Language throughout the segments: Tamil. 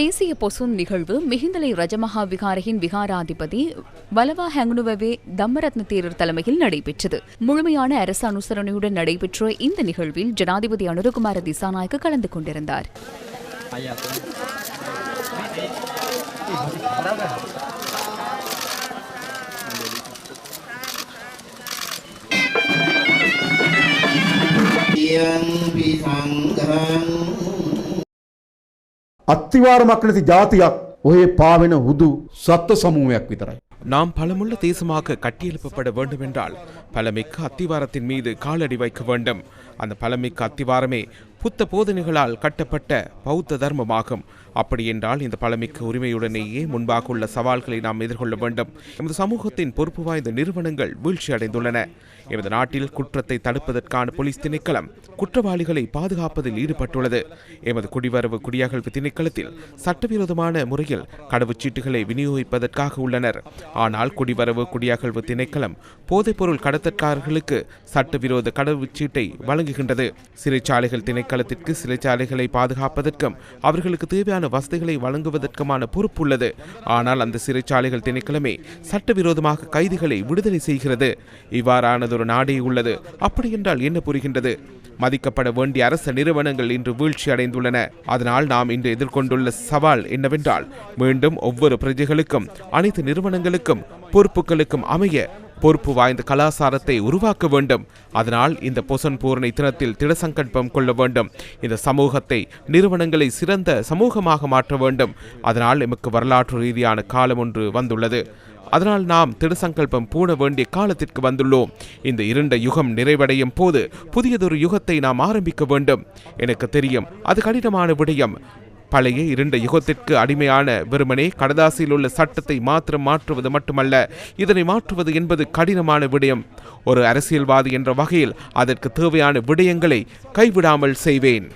தேசிய பொசுன் நிகழ்வு மிகுந்தலை ரஜமஹா விகாரையின் விகாராதிபதி வலவா ஹெங்னுவவே தம்மரத்ன தேரர் தலைமையில் நடைபெற்றது. முழுமையான அரசு அனுசரணையுடன் நடைபெற்ற இந்த நிகழ்வில் ஜனாதிபதி அனுரகுமார திசாநாயக்க கலந்து கொண்டிருந்தார் ं. අත්තිවාරමක් නැති ජාතියක් ඔහේ පාවෙන හුදු සත්ව සමූහයක් විතරයි. நாம் பலமுள்ள தேசமாக கட்டியெழுப்பப்பட வேண்டுமென்றால் பலமிக்க அத்திவாரத்தின் மீது காலடி வைக்க வேண்டும் அந்த பலமிக்க அத்திவாரமே புத்த போதனைகளால் கட்டப்பட்ட பௌத்த தர்மமாகும் அப்படியென்றால் இந்த பழமிக்க உரிமையுடனேயே முன்பாக உள்ள சவால்களை நாம் எதிர்கொள்ள வேண்டும். எமது சமூகத்தின் பொறுப்பு வாய்ந்த நிறுவனங்கள் வீழ்ச்சி அடைந்துள்ளன. எமது நாட்டில் குற்றத்தை தடுப்பதற்கான போலீஸ் திணைக்களம் குற்றவாளிகளை பாதுகாப்பதில் ஈடுபட்டுள்ளது. எமது குடிவரவு குடியகழ்வு திணைக்களத்தில் சட்டவிரோதமான முறையில் கடவுச்சீட்டுகளை விநியோகிப்பதற்காக உள்ளனர். ஆனால் குடிவரவு குடியகழ்வு திணைக்களம் போதைப்பொருள் கடத்தற்காரர்களுக்கு சட்டவிரோத கடவுச்சீட்டை வழங்குகின்றது. சிறைச்சாலைகள் திணைக்களத்திற்கு சிறைச்சாலைகளை பாதுகாப்பதற்கும் அவர்களுக்கு தேவையான வசதிகளை வழங்குவதற்குமான பொறுப்புள்ளது. ஆனால் அந்த சிறைச்சாலைகள் திணைக்களமே சட்டவிரோதமாக கைதிகளை விடுதலை செய்கிறது. இவ்வாறானதொரு நாடே உள்ளது. அப்படி என்றால் என்ன புரிகின்றது? மதிக்கப்பட வேண்டிய அரச நிறுவனங்கள் இன்று வீழ்ச்சி அடைந்துள்ளன. அதனால் நாம் இன்று எதிர்கொண்டுள்ள சவால் என்னவென்றால் மீண்டும் ஒவ்வொரு பிரஜைகளுக்கும் அனைத்து நிறுவனங்களுக்கும் பொறுப்புகளுக்கும் அமைய பொறுப்பு வாய்ந்த கலாசாரத்தை உருவாக்க வேண்டும். அதனால் இந்த பொசன் பூரணி தினத்தில் திடசங்கல்பம் கொள்ள வேண்டும். இந்த சமூகத்தை நிறுவனங்களை சிறந்த சமூகமாக மாற்ற வேண்டும். அதனால் எமக்கு வரலாற்று ரீதியான காலம் ஒன்று வந்துள்ளது. அதனால் நாம் திடசங்கல்பம் பூண வேண்டிய காலத்திற்கு வந்துள்ளோம். இந்த இருண்ட யுகம் நிறைவடையும் போது புதியதொரு யுகத்தை நாம் ஆரம்பிக்க வேண்டும். எனக்கு தெரியும் அது கடினமான விடயம். பழைய இருண்ட யுகத்திற்கு அடிமையான வெறுமனே கடதாசியில் உள்ள சட்டத்தை மாத்திரம் மாற்றுவது மட்டுமல்ல இதனை மாற்றுவது என்பது கடினமான விடயம் ஒரு அரசியல்வாதி என்ற வகையில் அதற்கு தேவையான விடயங்களை கைவிடாமல் செய்வேன்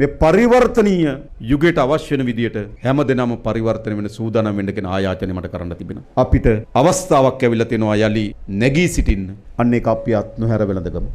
මේ පරිවර්තනීය යුගයට අවශ්‍ය වෙන විදියට හැම දෙනාම පරිවර්තන වෙන සූදානම් වෙන්න කියන ආයාචනය මට කරන්න තිබෙනවා. අපිට අවස්ථාවක් ඇවිල්ලා තියෙනවා යලි නැගී සිටින්න. අන්න ඒක අපි අත් නොහැර වෙනදගමු.